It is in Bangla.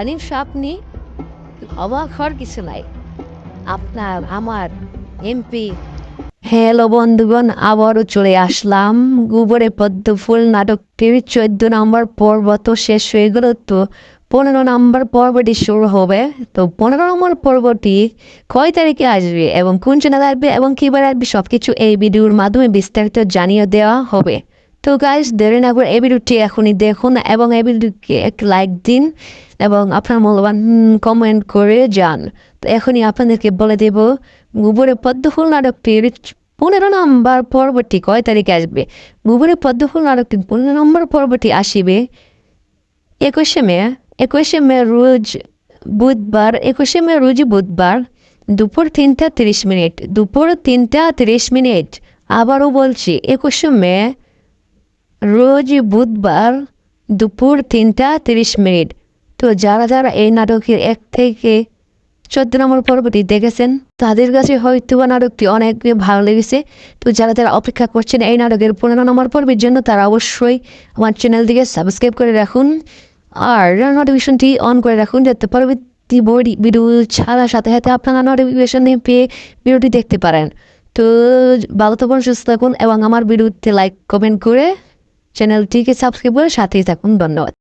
আনিম আপনি অবাক হওয়ার কিছু নাই। আপনার, আমার এমপি। হ্যালো বন্ধুগণ, আবারও চলে আসলাম। গোবরে পদ্ম ফুল নাটকটির চোদ্দ নম্বর পর্ব তো শেষ হয়ে গেল তো পনেরো নম্বর পর্বটি শুরু হবে। তো পনেরো নম্বর পর্বটি কয় তারিখে আসবে এবং কোন চ্যানেলে আসবে এবং কীভাবে আসবে সব কিছু এই ভিডিওর মাধ্যমে বিস্তারিত জানিয়ে দেওয়া হবে। তো গাইজ দেরি না করে এই ভিডিওটি এখনই দেখুন এবং এই ভিডিওকে এক লাইক দিন এবং আপনার মূল্যবান কমেন্ট করে যান। তো এখনই আপনাদেরকে বলে দেব, গোবরে পদ্মফুল নাটকটির পনেরো নম্বর পর্বটি কয় তারিখে আসবে? গোবরে পদ্মফুল নাটকটির পনেরো নম্বর পর্বটি আসিবে একুশে মে একুশে মে রোজ বুধবার, একুশে মে রোজ বুধবার, দুপুর তিনটা তিরিশ মিনিট, দুপুর তিনটা তিরিশ মিনিট। আবারও বলছি, একুশে মে রোজ বুধবার দুপুর তিনটা তিরিশ মিনিট। তো যারা যারা এই নাটকের এক থেকে চোদ্দ নম্বর পর্বটি দেখেছেন, তাদের কাছে হয়তো নাটকটি অনেক ভালো লেগেছে। তো যারা যারা অপেক্ষা করছেন এই নাটকের পনেরো নম্বর পর্বের জন্য, তারা অবশ্যই আমার চ্যানেলটিকে সাবস্ক্রাইব করে রাখুন আর নোটিফিকেশনটি অন করে রাখুন, যাতে পরবর্তী বডি ভিডিও ছাড়ার সাথে সাথে আপনারা নোটিফিকেশন পেয়ে ভিডিওটি দেখতে পারেন। তো ভালো থাকুন, সুস্থ থাকুন এবং আমার ভিডিওতে লাইক কমেন্ট করে চ্যানেলটিকে সাবস্ক্রাইব করে সাথেই থাকুন। ধন্যবাদ।